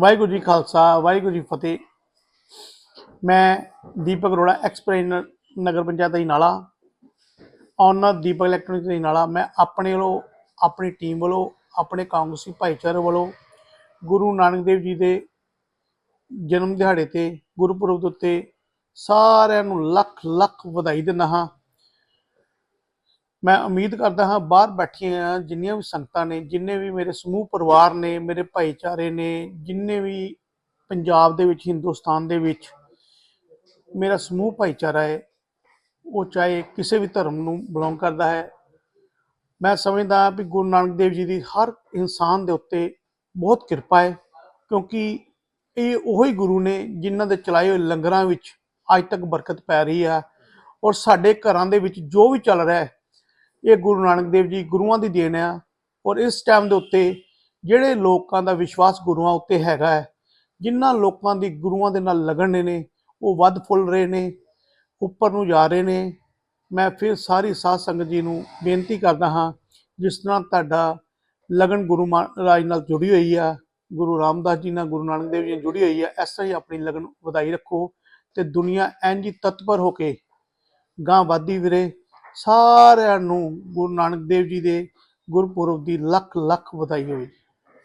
ਵਾਹਿਗੁਰੂ ਜੀ ਖਾਲਸਾ, ਵਾਹਿਗੁਰੂ ਜੀ ਫਤਿਹ। ਮੈਂ ਦੀਪਕ ਅਰੋੜਾ ਐਕਸਪਲੇਨਰ ਨਗਰ ਪੰਚਾਇਤ ਹੀ ਨਾਲਾ। ਔਨਰ ਦੀਪਕ ਇਲੈਕਟ੍ਰੋਨਿਕਸ ਹੀ ਨਾਲਾ। ਮੈਂ ਆਪਣੇ ਵੱਲੋਂ, ਆਪਣੀ ਟੀਮ ਵੱਲੋਂ, ਆਪਣੇ ਕਾਂਗਰਸੀ ਭਾਈਚਾਰੇ ਵੱਲੋਂ ਗੁਰੂ ਨਾਨਕ ਦੇਵ ਜੀ ਦੇ ਜਨਮ ਦਿਹਾੜੇ ਤੇ, ਗੁਰਪੁਰਬ ਦੇ ਉੱਤੇ ਸਾਰਿਆਂ ਨੂੰ ਲੱਖ ਲੱਖ ਵਧਾਈ ਦਿੰਦਾ ਹਾਂ। ਮੈਂ ਉਮੀਦ ਕਰਦਾ ਹਾਂ ਬਾਹਰ ਬੈਠੀਆਂ ਜਿੰਨੀਆਂ ਵੀ ਸੰਗਤਾਂ ਨੇ, ਜਿੰਨੇ ਵੀ ਮੇਰੇ ਸਮੂਹ ਪਰਿਵਾਰ ਨੇ, ਮੇਰੇ ਭਾਈਚਾਰੇ ਨੇ, ਜਿੰਨੇ ਵੀ ਪੰਜਾਬ ਦੇ ਵਿੱਚ, ਹਿੰਦੁਸਤਾਨ ਦੇ ਵਿੱਚ ਮੇਰਾ ਸਮੂਹ ਭਾਈਚਾਰਾ ਹੈ, ਉਹ ਚਾਹੇ ਕਿਸੇ ਵੀ ਧਰਮ ਨੂੰ ਬਿਲੋਂਗ ਕਰਦਾ ਹੈ। ਮੈਂ ਸਮਝਦਾ ਵੀ ਗੁਰੂ ਨਾਨਕ ਦੇਵ ਜੀ ਦੀ ਹਰ ਇਨਸਾਨ ਦੇ ਉੱਤੇ ਬਹੁਤ ਕਿਰਪਾ ਹੈ, ਕਿਉਂਕਿ ਇਹ ਉਹੀ ਗੁਰੂ ਨੇ ਜਿਨ੍ਹਾਂ ਦੇ ਚਲਾਏ ਹੋਏ ਲੰਗਰਾਂ ਵਿੱਚ ਅੱਜ ਤੱਕ ਬਰਕਤ ਪੈ ਰਹੀ ਹੈ ਔਰ ਸਾਡੇ ਘਰਾਂ ਦੇ ਵਿੱਚ ਜੋ ਵੀ ਚੱਲ ਰਿਹਾ ਹੈ ਇਹ ਗੁਰੂ ਨਾਨਕ ਦੇਵ ਜੀ ਗੁਰੂਆਂ ਦੀ ਦੇਣ ਆ। ਔਰ ਇਸ ਟਾਈਮ ਦੇ ਉੱਤੇ ਜਿਹੜੇ ਲੋਕਾਂ ਦਾ ਵਿਸ਼ਵਾਸ ਗੁਰੂਆਂ ਉੱਤੇ ਹੈਗਾ ਹੈ ਜਿਨ੍ਹਾਂ ਲੋਕਾਂ ਦੀ ਗੁਰੂਆਂ ਦੇ ਨਾਲ ਲੱਗਣ ਨੇ, ਉਹ ਵੱਧ ਫੁੱਲ ਰਹੇ ਨੇ, ਉੱਪਰ ਨੂੰ ਜਾ ਰਹੇ ਨੇ, ਮੈਂ ਫਿਰ ਸਾਰੀ ਸਾਧ ਸੰਗਤ ਜੀ ਨੂੰ ਬੇਨਤੀ ਕਰਦਾ ਹਾਂ, ਜਿਸ ਤਰ੍ਹਾਂ ਤੁਹਾਡਾ ਲਗਨ ਗੁਰੂ ਮਹਾਰਾਜ ਨਾਲ ਜੁੜੀ ਹੋਈ ਆ, ਗੁਰੂ ਰਾਮਦਾਸ ਜੀ ਨਾਲ, ਗੁਰੂ ਨਾਨਕ ਦੇਵ ਜੀ ਨਾਲ ਜੁੜੀ ਹੋਈ ਆ, ਇਸ ਤਰ੍ਹਾਂ ਹੀ ਆਪਣੀ ਲਗਨ ਵਧਾਈ ਰੱਖੋ ਤੇ ਦੁਨੀਆ ਇੰਝ ਹੀ ਤਤਪਰ ਹੋ ਕੇ ਗਾਂ ਵਾਦੀ ਵੀਰੇ ਸਾਰਿਆਂ ਨੂੰ ਗੁਰੂ ਨਾਨਕ ਦੇਵ ਜੀ ਦੇ ਗੁਰਪੁਰਬ ਦੀ ਲੱਖ ਲੱਖ ਵਧਾਈ ਹੋਵੇ।